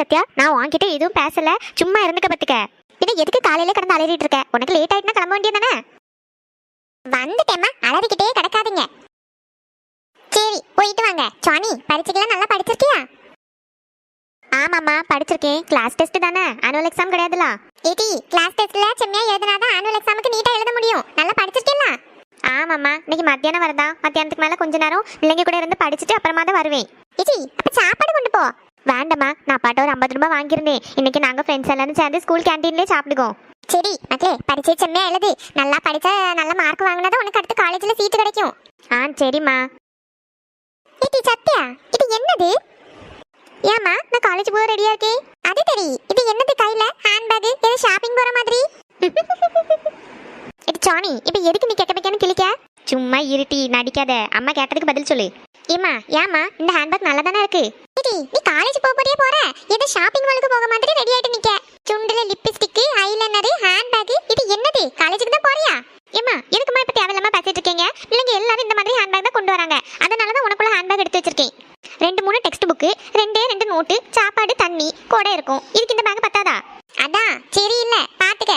சத்யா நான் உன்கிட்ட எதுவும் பேசல. சும்மா இருந்துக்க பத்துக்க. பின்ன எதுக்கு காலையில கடந்து அலறிட்டு இருக்க? உனக்கு லேட் ஆயிட்டுனா கிளம்ப வேண்டியதானே வந்துட்டேம்மா. அலறிக்கிட்டே கிடக்காதீங்க. சரி போயிட்டு வாங்க. சுவாமி பரீட்சைக்கெல்லாம் நல்லா படிச்சிருக்கியா? ஆமாம்மா படிச்சிருக்கேன். கிளாஸ் டெஸ்ட் தானே. ஆனுவல் எக்ஸாம் கிடையாதுல. ஏடி கிளாஸ் டெஸ்ட்ல செம்மையா எழுதினாதான் ஆனுவல் எக்ஸாமுக்கு நீட்டா எழுத முடியும். நல்லா படிச்சிருக்கேன்ல ஆமாம்மா. இன்னைக்கு மத்தியானம் வரதா மத்தியானத்துக்கு மேல கொஞ்ச நேரம். பிள்ளைங்க கூட இருந்து படிச்சுட்டு அப்புறமா தான் வருவேன். ஏடி அப்ப சாப்பாடு கொண்டு போ. வேண்டாம்மா நான் அப்பாட்ட ஒரு ஐம்பது ரூபாய் வாங்கியிருந்தேன். இன்னைக்கு நாங்க ஃப்ரெண்ட்ஸ் எல்லாரும் சேர்ந்து ஸ்கூல் கேண்டீன்லேயே சாப்பிடுவோம். சரி மக்களே பரீட்சை செம்மையா எழுது. நல்லா படிச்சா நல்ல மார்க் வாங்கினாதான் உனக்கு அடுத்து காலேஜ்ல சீட்டு கிடைக்கும். ஆ சரிம்மா. ஏடி சத்யா இது என்னது? ஏம்மா நான் காலேஜ் போக ரெடியா இருக்கேன். அது சரி இது என்னது கையில? ஹேண்ட்பேக் ஏதோ ஷாப்பிங் போற மாதிரி? இது சாணி இப்போ எதுக்கு நீ கெக்கன்னு கிளிக்க சும்மா இருட்டி நடிக்காத. அம்மா கேட்டதுக்கு பதில் சொல்லு. ஏமா ஏமா இந்த ஹேண்ட்பேக் நல்லா தானே இருக்கு? டி நீ காலேஜ் போக போறியே போற? ஏதோ ஷாப்பிங் மாலுக்கு போக மாதிரி ரெடி ஆயிட்டு நிக்க. சுண்டுல லிப்ஸ்டிக் ஐலைனர் ஹேண்ட்பேக் இது என்னது? காலேஜுக்கு தான் போறியா? ஏமா எதுக்குமா இப்ப தேவையில்லாம பேசிட்டு இருக்கீங்க? இல்லைங்க எல்லாரும் இந்த மாதிரி ஹேண்ட்பேக் தான் கொண்டு வராங்க. அதனால தான் உனக்குள்ள ஹேண்ட்பேக் எடுத்து வச்சிருக்கேன். ரெண்டு மூணு டெக்ஸ்ட் புக்கு ரெண்டே ரெண்டு நோட்டு சாப்பாடு தண்ணி கொடை இருக்கும். இதுக்கு இந்த பேக் பத்தாதா? அதான் சரி இல்ல பாத்துக்க.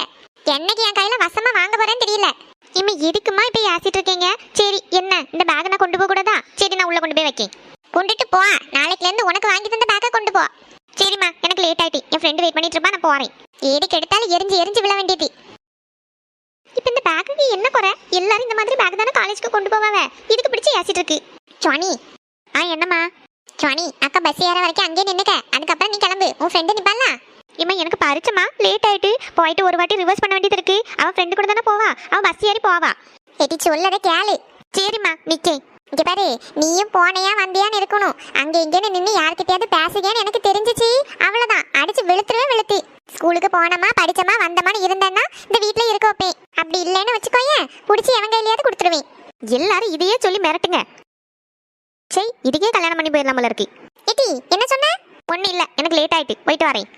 என்னைக்கு என் கையில வசமா வாங்க போறேன்னு தெரியல. இம்மா எதுக்குமா இப்போ யாசிட்டு இருக்கீங்க? சரி என்ன? இந்த பேக் நான் கொண்டு போக கூடாதா சரி நான் உள்ள கொண்டு போய் வைக்கேன். கொண்டுட்டு போ. நாளைக்குல இருந்து உனக்கு வாங்கி தந்த பேக்கை கொண்டு போ. சரிம்மா எனக்கு லேட் ஆயிட்டு. என் ஃப்ரெண்டு வெயிட் பண்ணிட்டு இருப்பா நான் போறேன். ஏடிக்கு எடுத்தாலும் எரிஞ்சு எரிஞ்சு விழ வேண்டியது. இப்ப இந்த பேக்குக்கு என்ன குறை? எல்லாரும் இந்த மாதிரி பேக் தானே காலேஜ்க்கு கொண்டு போவாங்க. இதுக்கு பிடிச்சி ஏசிட்டு இருக்கு. சுவானி ஆ என்னம்மா? சுவானி அக்கா பஸ் ஏற வரைக்கும் அங்கேயே நின்னுக்க. அதுக்கப்புறம் நீ கிளம்பு. உன் ஃப்ரெண்டு நிப்பாளா? இம்மா எனக்கு பரிச்சமா லேட் ஆயிட்டு போயிட்டு ஒரு வாட்டி ரிவர்ஸ் பண்ண வேண்டியது இருக்கு. அவ ஃப்ரெண்டு கூட தானே போவா. அவ பஸ் ஏறி போவா. எட்டி சொல்லத கேளு. சரிம்மா நிக்கே இங்க பாரு நீயும் போனையா வந்தியான்னு இருக்கணும். அங்க இங்கன்னு நின்று யார்கிட்டயாவது பேசுகியான்னு எனக்கு தெரிஞ்சிச்சு. அவ்வளவுதான். அடிச்சு வெளுத்துருவே வெளுத்து. ஸ்கூலுக்கு போனமா படிச்சமா வந்தமான்னு இருந்தேன்னா இந்த வீட்ல இருக்க வைப்பேன். அப்படி இல்லைன்னு வச்சுக்கோயேன் புடிச்சு எவன் கையிலயாவது கொடுத்துருவேன். எல்லாரும் இதையே சொல்லி மிரட்டுங்க. சரி இதுக்கே கல்யாணம் பண்ணி போயிடலாம் போல இருக்கு. ஏட்டி என்ன சொன்ன? ஒண்ணு இல்ல எனக்கு லேட் ஆயிட்டு. போயிட்டு வரேன்.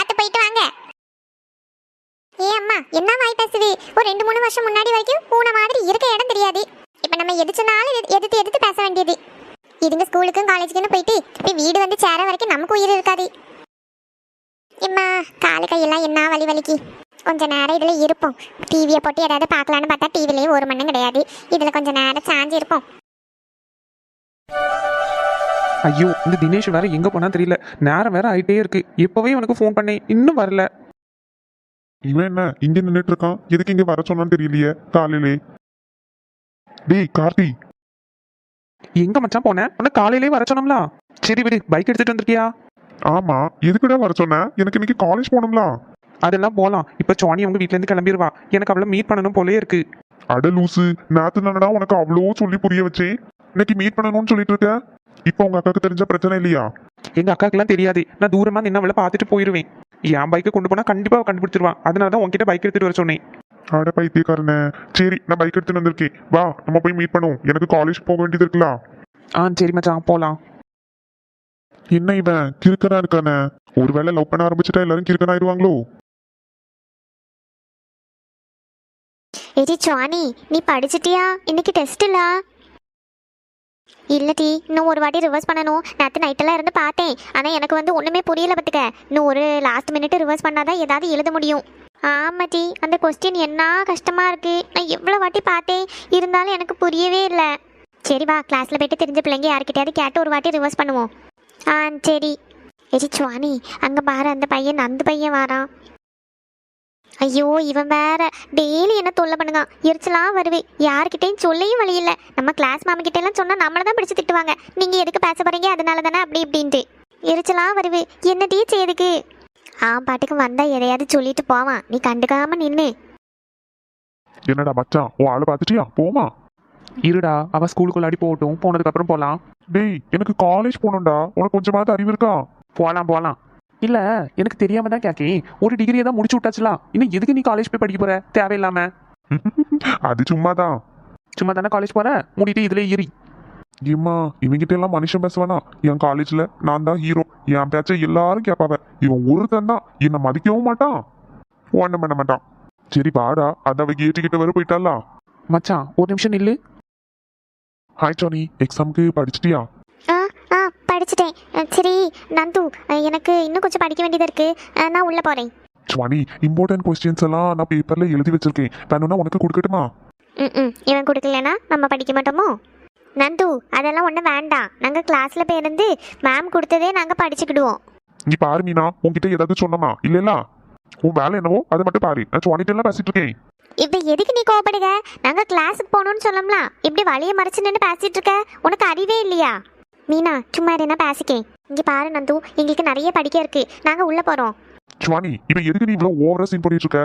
பார்த்து போயிட்டு வாங்க. ஏ அம்மா என்ன வாய் பேசுது? ஒரு ரெண்டு மூணு வருஷம் முன்னாடி வரைக்கும் பூனை மாதிரி இருக்க இடம் தெரியாது. இப்ப நம்ம எதிர்ச்சுனாலும் எது- எதிர்த்து எதிர்த்து பேச வேண்டியது. இதுங்க ஸ்கூலுக்கும் காலேஜுக்குன்னு போயிட்டு இப்ப வீடு வந்து சேர வரைக்கும் நமக்கு உயிர் இருக்காது. எம்மா காலு கையெல்லாம் என்ன வலி வலிக்கு? கொஞ்ச நேரம் இதுல இருப்போம். டிவியை போட்டு ஏதாவது பார்க்கலான்னு பார்த்தா டிவிலேயே ஒரு மண்ணும் கிடையாது. இதுல கொஞ்ச நேரம் சாஞ்சு இருப்போம். ஐயோ இந்த தினேஷ் வேற எங்க போனா தெரியல. நேரம் வேற ஆயிட்டே இருக்கு. இப்பவே உனக்கு ஃபோன் பண்ணேன். இன்னும் வரல. இவன் என்ன இங்க நின்னுட்டு இருக்கான்? எதுக்கு இங்க வர சொன்னான்னு தெரியலையே காலையிலே. டேய் கார்த்தி. எங்க மச்சான் போனேன் உனக்கு காலையிலே வர சொன்னோம்ல. சரி விடு பைக் எடுத்துட்டு வந்திருக்கியா? ஆமா எதுக்குடா வர சொன்ன? எனக்கு இன்னைக்கு காலேஜ் போகணும்ல. அதெல்லாம் போலாம். இப்ப சுவானி அவங்க வீட்ல இருந்து கிளம்பிடுவா எனக்கு அவளை மீட் பண்ணணும் போலே இருக்கு. அட லூசு நேத்து தானடா உனக்கு அவ்வளோ சொல்லி புரிய வச்சேன்? இன்னைக்கு மீட் பண்ணணும்னு சொல்லிட்டு இருக்க? இப்போ உங்க அக்காக்கு தெரிஞ்ச பிரச்சனை இல்லையா? எங்க அக்காக்கெல்லாம் தெரியாது. நான் தூரமா நின்று அவளை பார்த்துட்டு போயிருவேன். என் பைக்கை கொண்டு போனா கண்டிப்பா கண்டுபிடிச்சிருவான் அதனால தான் உன்கிட்ட பைக் எடுத்துட்டு வர சொன்னேன். அட பைத்தியக்காரனே. சரி நான் பைக் எடுத்துட்டு வந்திருக்கேன். வா நம்ம போய் மீட் பண்ணுவோம். எனக்கு காலேஜ் போக வேண்டியது இருக்குல்ல? ஆ சரி மச்சான் போலாம். என்ன இவன்? கிறுக்கனா இருக்கானே? ஒருவேளை லவ் பண்ண ஆரம்பிச்சுட்டா எல்லாரும் கிறுக்கனா ஆயிடுவாங்களோ ஏடி சுவானி நீ படிச்சிட்டியா? இன்னைக்கு டெஸ்ட் இல்லை டி இன்னும் ஒரு வாட்டி ரிவர்ஸ் பண்ணணும். நேற்று நைட்டெல்லாம் இருந்து பார்த்தேன். ஆனால் எனக்கு வந்து ஒன்றுமே புரியல பார்த்துக்க இன்னும் ஒரு லாஸ்ட் மினிட் ரிவர்ஸ் பண்ணாதான் ஏதாவது எழுத முடியும். ஆமா டி அந்த கொஸ்டின் என்ன கஷ்டமாக இருக்கு. நான் எவ்வளோ வாட்டி பார்த்தேன். இருந்தாலும் எனக்கு புரியவே இல்லை. சரி வா கிளாஸில் போயிட்டு தெரிஞ்ச பிள்ளைங்க யார்கிட்டயாவது கேட்டு ஒரு வாட்டி ரிவர்ஸ் பண்ணுவோம். ஆ சரி. ஏடி சுவானி அங்கே பாரு அந்த பையன் அந்த பையன் வாரான். ஐயோ இவன் வேற. டெய்லி என்ன தொல்லை பண்ணுங்க. எரிச்சலா வருவே. யார்கிட்டயும் சொல்லையும் வழி இல்ல. நம்ம கிளாஸ் மாமி கிட்ட எல்லாம் சொன்னா நம்மள தான் பிடிச்சு திட்டுவாங்க. நீங்க எதுக்கு பேச போறீங்க? அதனால தானே அப்படி இப்படின்ட்டு. எரிச்சலா வருவே. என்ன டீச் எதுக்கு? ஆ பாட்டுக்கு வந்தா எதையாவது சொல்லிட்டு போவான் நீ கண்டுக்காம நின்னு. என்னடா மச்சான்? உன் ஆளை பார்த்துட்டியா? போமா. இருடா. அவ ஸ்கூலுக்குள்ளாடி போகட்டும். போனதுக்கு அப்புறம் போலாம். டேய் எனக்கு காலேஜ் போகணும்டா. உனக்கு கொஞ்சமாவது அறிவு இருக்கா? போலாம் போலாம். இல்ல எனக்கு தெரியாம தான் கேக்கேன். ஒரு டிகிரியை தான் முடிச்சு விட்டாச்சுலாம் இன்னும் எதுக்கு நீ காலேஜ் போய் படிக்க போற? தேவையில்லாம. அது சும்மாதான். சும்மா தானே காலேஜ் போற? மூடிட்டு இதுல ஏறி. ஏம்மா இவங்கிட்ட எல்லாம் மனுஷன் பேசுவானா? என் காலேஜ்ல நான் தான் ஹீரோ என் பேச்ச எல்லாரும் கேட்பாவ இவன் ஒருத்தன் தான். என்னை மதிக்கவும் மாட்டான். ஒன்றும் பண்ண மாட்டான். சரி பாடா அதான் அவ கேட்டுக்கிட்ட வர போயிட்டாளா? மச்சான் ஒரு நிமிஷம் நில்லு. ஹாய் ஜானி எக்ஸாமுக்கு படிச்சிட்டியா? ஆ சரி நந்து எனக்கு இன்னும் கொஞ்சம் படிக்க வேண்டியது இருக்கு. நான் உள்ள போறேன். சுவாணி இம்பார்ட்டன்ட் கொஸ்டின்ஸ் எல்லாம் நான் பேப்பர்ல எழுதி வச்சிருக்கேன். வேணும்னா உனக்கு கொடுக்கட்டுமா? ம் இவன் கொடுக்கலனா நம்ம படிக்க மாட்டோமோ? நந்து அதெல்லாம் ஒன்றும் வேண்டாம். நாங்கள் கிளாஸில் போயிருந்து மேம் கொடுத்ததே நாங்கள் படிச்சுக்கிடுவோம். நீ பாரு மீனா உன்கிட்ட ஏதாவது சொன்னமா? இல்லைல்ல உன் வேலை என்னவோ அதை மட்டும் பாரு. நான் சுவாணிட்ட எல்லாம் பேசிட்டு இருக்கேன். இப்போ எதுக்கு நீ கோவப்படுக? நாங்கள் கிளாஸுக்கு போகணும்னு சொல்லலாம் இப்படி வழியை மறைச்சு நின்று பேசிட்டு இருக்க? உனக்கு அறிவே இல்லையா? மீனா சும்மா என்ன பேசிக்கேன். இங்கே பாரு நந்து. எங்களுக்கு நிறைய படிக்க இருக்கு. நாங்கள் உள்ளே போகிறோம் சுவாணி இப்ப எதுக்கு நீ இவ்வளவு ஓவரா சீன் பண்ணிட்டு இருக்க?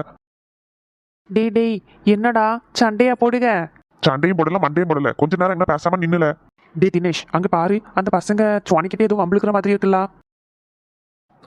டேய் டேய் என்னடா? சண்டையா போடுக. சண்டையும் போடல மண்டையும் போடல. கொஞ்ச நேரம் என்ன பேசாம நின்னுல. டே தினேஷ் அங்க பாரு. அந்த பசங்க சுவானிக்கிட்டே எதுவும் அம்பளுக்குற மாதிரி இருக்குல்ல.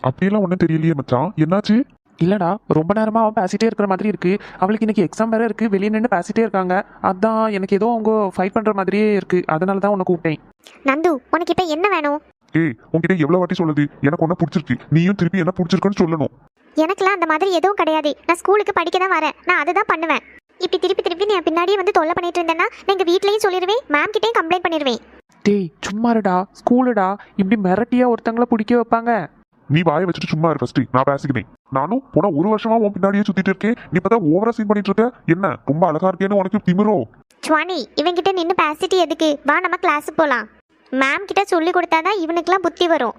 அப்படியெல்லாம் ஒன்றும் தெரியலையே மச்சான். என்னாச்சு? இல்லடா ரொம்ப நேரமா அவன் பேசிட்டே இருக்கிற மாதிரி இருக்கு. அவளுக்கு இன்னைக்கு எக்ஸாம் வேற இருக்கு. வெளியே நின்று பேசிட்டே இருக்காங்க. அதான் எனக்கு ஏதோ அவங்க ஃபைட் பண்ற மாதிரியே இருக்கு. அதனால தான் உன்னை கூப்பிட்டேன். நந்து உனக்கு இப்போ என்ன வேணும்? ஏய் உன்கிட்ட எவ்வளவு வாட்டி சொல்லுது? எனக்கு ஒன்ன பிடிச்சிருக்கு. நீயும் திருப்பி என்ன பிடிச்சிருக்குன்னு சொல்லணும். எனக்குலாம் அந்த மாதிரி எதுவும் கிடையாது. நான் ஸ்கூலுக்கு படிக்க தான் வரேன். நான் அதை தான் பண்ணுவேன். இப்படி திருப்பி திருப்பி நீ என் பின்னாடியே வந்து தொல்லை பண்ணிட்டு இருந்தேன்னா நான் எங்கள் வீட்லேயும் சொல்லிடுவேன் மேம் கிட்டேயும் கம்ப்ளைண்ட் பண்ணிடுவேன் டேய் சும்மாருடா ஸ்கூலுடா. இப்படி மிரட்டியா ஒருத்தங்கள பிடிக்க வைப்பாங்க. நீ வாயை வச்சுட்டு சும்மா இரு ஃபர்ஸ்ட் நான் பேசிக்கிறேன். நானும் போன ஒரு வருஷமா உன் பின்னாடியே சுத்திட்டு இருக்கேன். நீ பார்த்தா ஓவரா சீன் பண்ணிட்டு இருக்க. என்ன ரொம்ப அழகா இருக்கேன்னு உனக்கு திமிரோ? சுவானி இவன்கிட்ட நின்று பேசிட்டு எதுக்கு? வா நம்ம கிளாஸுக்கு போகலாம் மேம் கிட்ட சொல்லி கொடுத்தாதான் இவனுக்குலாம் புத்தி வரும்.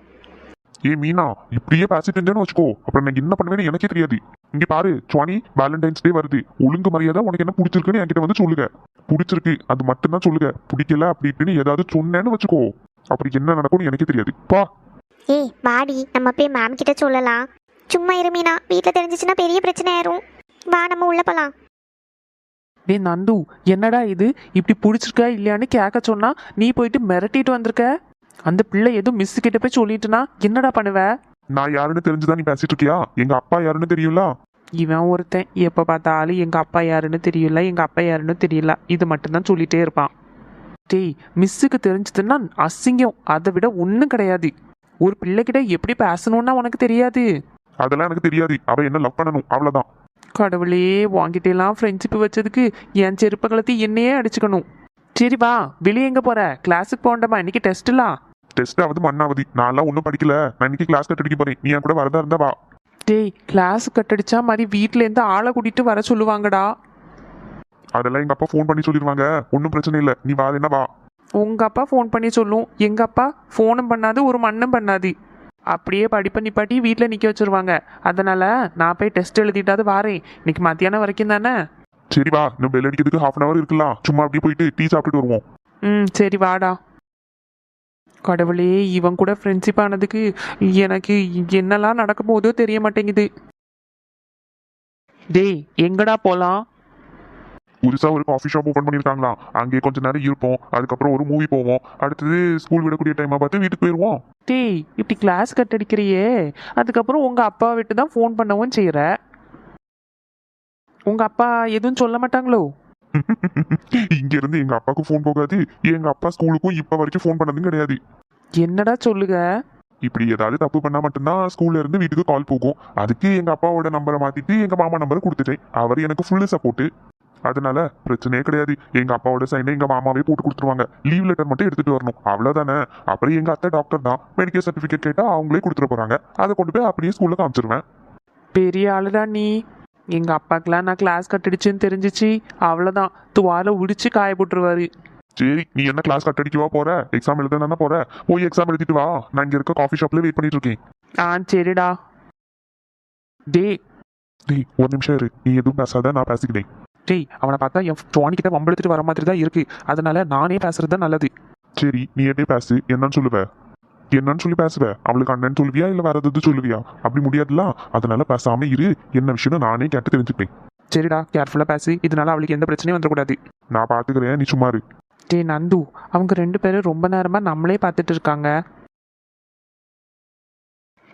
ஏ மீனா இப்படியே பேசிட்டு இருந்தேன்னு வச்சுக்கோ. அப்புறம் நான் என்ன பண்ணுவேன்னு எனக்கே தெரியாது. இங்க பாரு சுவானி வேலண்டைன்ஸ் டே வருது. ஒழுங்கு மரியாதை உனக்கு என்ன பிடிச்சிருக்குன்னு என்கிட்ட வந்து சொல்லுங்க. பிடிச்சிருக்கு அது மட்டும்தான் சொல்லுங்க. பிடிக்கல அப்படி இப்படின்னு ஏதாவது சொன்னேன்னு வச்சுக்கோ. அப்படி என்ன நடக்கும்னு எனக்கே தெரியாது. பா. ஏய் வாடி நம்ம போய் மேம் கிட்ட சொல்லலாம். சும்மா இருமீனா வீட்டில் தெரிஞ்சிச்சுன்னா பெரிய பிரச்சனை ஆயிரும். வா நம்ம உள்ள போகலாம் டேய் நந்து என்னடா இது? இப்படி பிடிச்சிருக்கா இல்லையான்னு கேட்க சொன்னா நீ போயிட்டு மிரட்டிட்டு வந்திருக்க? அந்த பிள்ளை ஏதோ மிஸ் கிட்ட போய் சொல்லிட்டுனா என்னடா பண்ணுவ? நான் யாருன்னு தெரிஞ்சுதான் நீ பேசிட்டு இருக்கியா? எங்க அப்பா யாருன்னு தெரியும்ல? இவன் ஒருத்தன். எப்போ பார்த்தாலும் எங்கள் அப்பா யாருன்னு தெரியல எங்கள் அப்பா யாருன்னு தெரியல. இது மட்டும்தான் சொல்லிட்டே இருப்பான். டேய் மிஸ்ஸுக்கு தெரிஞ்சதுன்னா அசிங்கம். அதை விட ஒன்றும் கிடையாது. ஒரு பிள்ளைகிட்ட எப்படி பேசணும்னா உனக்கு தெரியாது. அதெல்லாம் எனக்கு தெரியாது. அவ என்ன லவ் பண்ணணும்? அவ்வளவுதான். கடவுளே வாங்கிட்டேலாம் ஃப்ரெண்ட்ஷிப் வச்சதுக்கு என் செருப்ப கலத்தி என்னையே அடிச்சுக்கணும். சரி வா வெளியே எங்கே போற? கிளாஸுக்கு போண்டமா இன்னைக்கு டெஸ்ட்லாம் டெஸ்ட் ஆகுது மண்ணாவதி. நான்லாம் ஒன்றும் படிக்கல. நான் இன்னைக்கு கிளாஸ் கட் அடிக்க போறேன். நீ என் கூட வரதா இருந்தா வா. டேய் கிளாஸ் கட்டடிச்சா மாதிரி வீட்டிலேருந்து ஆளை கூட்டிட்டு வர சொல்லுவாங்கடா. அதெல்லாம் எங்க அப்பா ஃபோன் பண்ணி சொல்லிடுவாங்க. ஒன்றும் பிரச்சனை இல்லை. நீ வாரேன்னா வா. உங்க அப்பா ஃபோன் பண்ணி சொல்லும். எங்க அப்பா ஃபோனும் பண்ணாது ஒரு மண்ணும் பண்ணாது. அப்படியே படிப்பை நிப்பாட்டி வீட்டில் நிற்க வச்சிருவாங்க. அதனால நான் போய் டெஸ்ட் எழுதிட்டாவது வாரேன். இன்னைக்கு மத்தியானம் வரைக்கும் தானே? சரி வா இன்னும் பெல் அடிக்கிறதுக்கு ஹாஃப் அன் அவர் இருக்கலாம். சும்மா அப்படியே போயிட்டு டீ சாப்பிட்டுட்டு வருவோம். ம் சரி வாடா. கடவுளே இவன் கூட ஃப்ரெண்ட்ஷிப் ஆனதுக்கு எனக்கு என்னெல்லாம் நடக்க போதோ தெரிய மாட்டேங்குது. டேய் எங்கடா போலாம்? புதுசா ஒரு காஃபி ஷாப் ஓப்பன் பண்ணியிருக்காங்களா? அங்கே கொஞ்ச நேரம் இருப்போம். அதுக்கப்புறம் ஒரு மூவி போவோம். அடுத்தது ஸ்கூல் விடக்கூடிய டைமா பார்த்து வீட்டுக்கு போயிடுவோம் டேய் இப்படி கிளாஸ் கட் அடிக்கிறியே அதுக்கப்புறம் உங்க அப்பா விட்டு தான் ஃபோன் பண்ணவும் செய்யற உங்க அப்பா எதுவும் சொல்ல மாட்டாங்களோ? இங்க இருந்து எங்க அப்பாவுக்கு ஃபோன் போகாது. எங்க அப்பா ஸ்கூலுக்கும் இப்ப வரைக்கும் ஃபோன் பண்ணதும் கிடையாது. என்னடா சொல்லுக? இப்படி ஏதாவது தப்பு பண்ணா மட்டும்தான் ஸ்கூல்ல இருந்து வீட்டுக்கு கால் போகும். அதுக்கு எங்க அப்பாவோட நம்பரை மாத்திட்டு எங்க மாமா நம்பரை கொடுத்துட்டேன். அவர் எனக்கு ஃபுல்லு சப்போர்ட் அதனால பிரச்சனையே கிடையாது. எங்க அப்பாவோட சைனை எங்க மாமாவே போட்டு கொடுத்துருவாங்க. லீவ் லெட்டர் மட்டும் எடுத்துட்டு வரணும். அவ்வளவுதானே? அப்புறம் எங்க அத்தை டாக்டர் தான் மெடிக்கல் சர்டிபிகேட் கேட்டா அவங்களே கொடுத்துட போறாங்க. அதை கொண்டு போய் அப்படியே ஸ்கூல்ல காமிச்சிருவேன். பெரிய ஆளுடா நீ. எங்க அப்பாக்கெல்லாம் நான் கிளாஸ் கட்டடிச்சுன்னு தெரிஞ்சிச்சு. அவ்வளோதான் துவால உடிச்சு காய போட்டுருவாரு. சரி நீ என்ன கிளாஸ் கட் அடிக்கவா போற? எக்ஸாம் எழுத தானே போற? போய் எக்ஸாம் எழுதிட்டு வா. நான் இங்க இருக்க காஃபி ஷாப்ல வெயிட் பண்ணிட்டு இருக்கேன். ஆ சரிடா. டேய். டேய் ஒரு நிமிஷம் இரு. நீ எதுவும் பேசாத நான் பேசிக்கிறேன். டேய் அவனை பார்த்தா என் ஜோனி கிட்ட வம்பெடுத்துட்டு வர மாதிரி தான் இருக்கு. அதனால நானே பேசுறது தான் நல்லது. சரி நீ என்ன பேசு. என்னன்னு சொல்லுவ? என்னன்னு சொல்லி பேசுவ? அவளுக்கு அண்ணன் சொல்லுவியா இல்ல வேற எதாவது சொல்லுவியா? அப்படி முடியாதுல அதனால பேசாம இரு. என்ன விஷயம் நானே கேட்டு தெரிஞ்சுப்பேன். சரிடா கேர்ஃபுல்லாக பேசு. இதனால அவளுக்கு எந்த பிரச்சனையும் வந்துடக்கூடாது. நான் பாத்துக்கிறேன். நீ சும்மா இரு. டேய் நந்து அவங்க ரெண்டு பேரும் ரொம்ப நேரமா நம்மளே பார்த்துட்டு இருக்காங்க.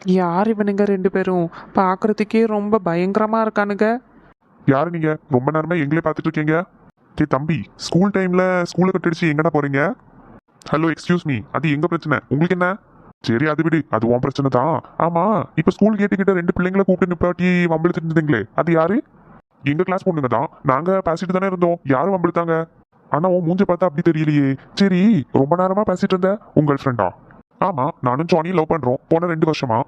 யார் இவனுங்க ரெண்டு பேரும்? பார்க்கறதுக்கே ரொம்ப பயங்கரமா இருக்கானுங்க. யாரு நீங்க? ரொம்ப நேரமா எங்களே பார்த்துட்டு இருக்கீங்க. டேய் தம்பி ஸ்கூல் டைம்ல ஸ்கூலை கட்டடிச்சு எங்கடா போறீங்க? ஹலோ எக்ஸ்கியூஸ் மீ அது எங்க பிரச்சனை? உங்களுக்கு என்ன? சரி அது விடு. அது உன் பிரச்சனை தான். ஆமா இப்ப ஸ்கூல் கேட்டு கிட்ட ரெண்டு பிள்ளைங்களை கூப்பிட்டு நிப்பாட்டி வம்பிழுத்துட்டு இருந்தீங்களே அது யாரு? எங்க கிளாஸ் பொண்ணுங்க தான். நாங்க பேசிட்டு தானே இருந்தோம். யாரும் வம்பிழுத்தாங்க ஆனா உன் மூஞ்ச பார்த்தா அப்படி தெரியலையே. சரி ரொம்ப நேரமா பேசிட்டு இருந்த உங்கள் ஃப்ரெண்டா ஆமா நானும் ஜானியும் லவ் பண்றோம். போன ரெண்டு வருஷமா?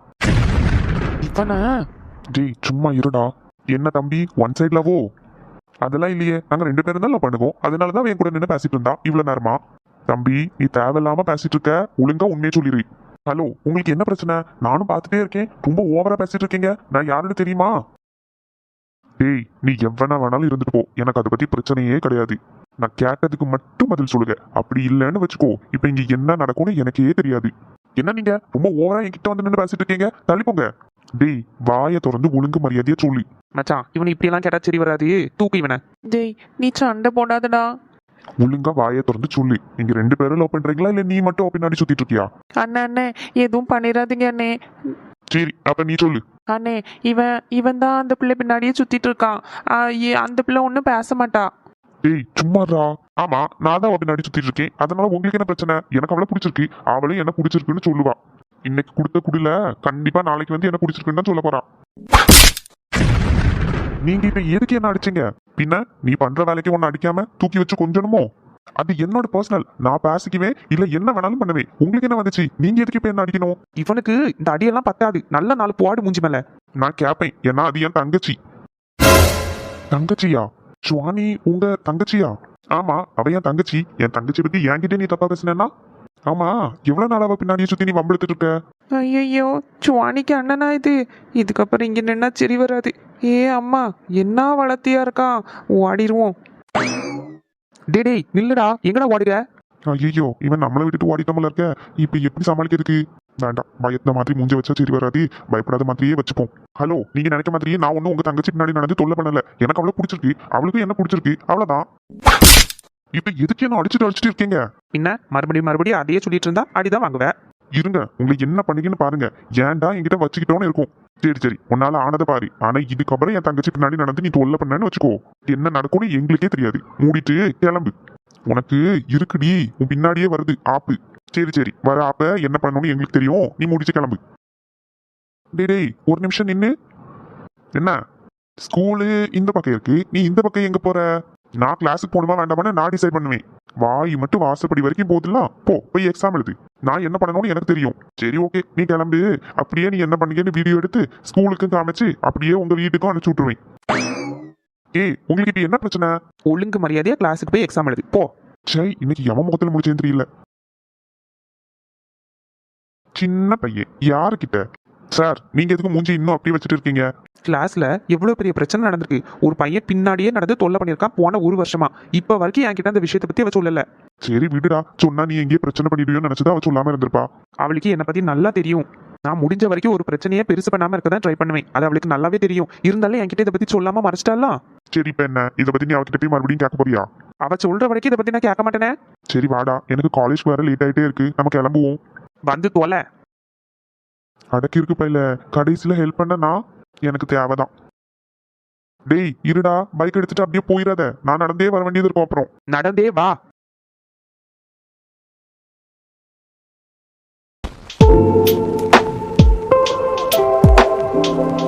இவனை? டேய் சும்மா இருடா. என்ன தம்பி ஒன் சைட் லவோ அதெல்லாம் இல்லையே நாங்க ரெண்டு பேரும் தான் பண்ணுவோம். அதனால தான் என் கூட நின்று பேசிட்டு இருந்தா. இவ்வளோ நேரமா? தம்பி நீ தேவையில்லாம பேசிட்டு இருக்க. ஒழுங்கா உண்மையை சொல்லிடு ஹலோ உங்களுக்கு என்ன பிரச்சனை? நானும் பார்த்துட்டே இருக்கேன். ரொம்ப ஓவரா பேசிட்டு இருக்கீங்க. நான் யாருன்னு தெரியுமா? டேய் நீ எவ்வளோ வேணாலும் இருந்துட்டு போ. எனக்கு அதை பத்தி பிரச்சனையே கிடையாது. நான் கேட்டதுக்கு மட்டும் பதில் சொல்லுங்க. அப்படி இல்லைன்னு வச்சுக்கோ. இப்போ இங்க என்ன நடக்கும்னு எனக்கே தெரியாது. என்ன நீங்க? ரொம்ப ஓவரா என்கிட்ட வந்து நின்று பேசிட்டு இருக்கீங்க. தள்ளிப்போங்க. டேய் வாயை திறந்து ஒழுங்கு மரியாதையா சொல்லு. மச்சான் இவனை இப்படியெல்லாம் கேட்டா சரி வராது. தூக்கு இவனை. டேய் நீ சண்டை போடாதடா. ஒழுங்கா வாயை திறந்து சொல்லு. நீங்க ரெண்டு பேரும் லவ் பண்றீங்களா இல்ல நீ மட்டும் பின்னாடி சுத்திட்டு இருக்கியா? அண்ணே அண்ணே எதுவும் பண்ணிடாதீங்க அண்ணே. சரி அப்ப நீ சொல்லு. அண்ணே இவன் இவன் தான் அந்த பிள்ளை பின்னாடியே சுத்திட்டு இருக்கான். ஆ, ஏ- அந்த பிள்ளை ஒன்றும் பேச மாட்டா. டேய் சும்மாடா. ஆமா நான் தான் அவ பின்னாடி சுத்திட்டு இருக்கேன். அதனால உங்களுக்கு என்ன பிரச்சனை? எனக்கு அவளை பிடிச்சிருக்கு. அவளும் என்ன பிடிச்சிருக்குன்னு சொல்லுவா. இன்னைக்கு கொடுத்த குடில கண்டிப்பா நாளைக்கு வந்து என்ன பிடிச்சிருக்குன்னு தான் சொல்ல போறா நீங்க இப்ப எதுக்கு என்ன அடிச்சீங்க? பின்ன நீ பண்ற வேலைக்கு ஒன்னு அடிக்காம தூக்கி வச்சு கொஞ்சணுமோ? அது என்னோட பர்சனல் நான் பேசிக்குவேன் இல்ல என்ன வேணாலும் பண்ணுவேன். உங்களுக்கு என்ன வந்துச்சு? நீங்க எதுக்கு இப்ப என்ன அடிக்கணும்? இவனுக்கு இந்த அடியெல்லாம் பத்தாது. நல்ல நாலு போடு மூஞ்சி மேல. நான் கேட்பேன் ஏன்னா அது என் தங்கச்சி. தங்கச்சியா? சுவானி உங்க தங்கச்சியா? ஆமா அவ என் தங்கச்சி. என் தங்கச்சி பத்தி என்கிட்ட நீ தப்பா பேசுனேன்னா? ஆமா எவ்வளவு நாள் அவ பின்னாடியே சுத்தி நீ வம்பெடுத்துட்டு இருக்க. ஐயோ சுவானிக்கு அண்ணனா இது. இதுக்கப்புறம் இங்க நின்னா சரி வராது. ஏ அம்மா என்ன வளர்த்தியா இருக்கான் ஓடிடுவோம் டே டேய் நில்லுடா. எங்கடா ஓடுற ஐயோ இவன் நம்மளை விட்டுட்டு ஓடிட்டோம்ல இருக்க. இப்ப எப்படி சமாளிக்கிறதுக்கு? வேண்டாம் பயத்த மாதிரி மூஞ்ச வச்சா சரி வராது. பயப்படாத மாதிரியே வச்சுப்போம். ஹலோ நீங்க நினைக்க மாதிரியே நான் ஒன்னும் உங்க தங்கச்சி பின்னாடி நடந்து தொல்லை பண்ணல. எனக்கு அவளை பிடிச்சிருக்கு. அவளுக்கும் என்ன பிடிச்சிருக்கு? அவ்வளவுதான். இப்ப எதுக்கு என்ன அடிச்சுட்டு அடிச்சுட்டு இருக்கீங்க? பின்ன மறுபடியும் மறுபடியும் அதையே சொல்லிட்டு இருந்தா அடிதான் வாங்குவேன் இருங்க உங்களுக்கு என்ன பண்ணீங்கன்னு பாருங்க. ஏன்டா என்கிட்ட வச்சுக்கிட்டோன்னு இருக்கும். சரி சரி உன்னால ஆனதை பாரு. ஆனா இதுக்கப்புறம் என் தங்கச்சி பின்னாடி நடந்து நீ தொல்லை பண்ணேன்னு வச்சுக்கோ. என்ன நடக்கும்னு எங்களுக்கே தெரியாது. மூடிட்டு கிளம்பு. உனக்கு இருக்குடி உன் பின்னாடியே வருது. ஆப்பு. சரி சரி வர ஆப்ப என்ன பண்ணணும்னு எங்களுக்கு தெரியும். நீ முடிச்சு கிளம்பு. டேய் டேய் ஒரு நிமிஷம் நின்னு. என்ன? ஸ்கூலு இந்த பக்கம் இருக்கு. நீ இந்த பக்கம் எங்க போற? நான் கிளாஸுக்கு போகணுமா வேண்டாமான்னு நான் டிசைட் பண்ணுவேன். வாய் மட்டும் வாசப்படி வரைக்கும் போகுதுலாம் போ போய் எக்ஸாம் எழுது. நான் என்ன பண்ணணும்னு எனக்கு தெரியும். சரி ஓகே நீ கிளம்பு. அப்படியே நீ என்ன பண்ணீங்கன்னு வீடியோ எடுத்து ஸ்கூலுக்கும் காமிச்சு அப்படியே உங்க வீட்டுக்கும் அனுப்பிச்சு விட்டுருவேன். ஏய் உங்களுக்கு இப்ப என்ன பிரச்சனை? ஒழுங்கு மரியாதையா கிளாஸுக்கு போய் எக்ஸாம் எழுது. போ. சை இன்னைக்கு எவன் முகத்துல முடிச்சேன்னு தெரியல. சின்ன பையன். யாருக்கிட்ட? சார் நீங்க எதுக்கு மூஞ்சி இன்னும் அப்படியே வச்சுட்டு இருக்கீங்க? கிளாஸ்ல எவ்வளவு பெரிய பிரச்சனை நடந்திருக்கு. ஒரு பையன் பின்னாடியே நடந்து தொல்லை பண்ணியிருக்கான் போன ஒரு வருஷமா. இப்ப வரைக்கும் என்கிட்ட அந்த விஷயத்தை பத்தி அவ சொல்லல. சரி விடுடா. சொன்னா நீ எங்கேயே பிரச்சனை பண்ணிடுவியோன்னு நினைச்சுதான் அவ சொல்லாம இருந்திருப்பா. அவளுக்கு என்னை பத்தி நல்லா தெரியும். நான் முடிஞ்ச வரைக்கும் ஒரு பிரச்சனையே பெருசு பண்ணாம இருக்க தான் ட்ரை பண்ணுவேன். அது அவளுக்கு நல்லாவே தெரியும். இருந்தாலும் என்கிட்ட இதை பத்தி சொல்லாம மறைச்சிட்டாலாம் சரி இப்ப என்ன? இதை பத்தி நீ அவகிட்ட போய் மறுபடியும் கேட்க போறியா? அவ சொல்ற வரைக்கும் இதை பத்தி நான் கேட்க மாட்டேனே. சரி வாடா. எனக்கு காலேஜ் வேற லேட் ஆயிட்டே இருக்கு. நம்ம கிளம்புவோம். வந்து தொலை. அடக்கி இருக்கு பையில. கடைசியில ஹெல்ப் பண்ணனா எனக்கு தேவைதான். டேய் இருடா. பைக் எடுத்துட்டு அப்படியே போயிடாத நான் நடந்தே வர வேண்டியது இருக்கும் அப்புறம். நடந்தே வா. ஆ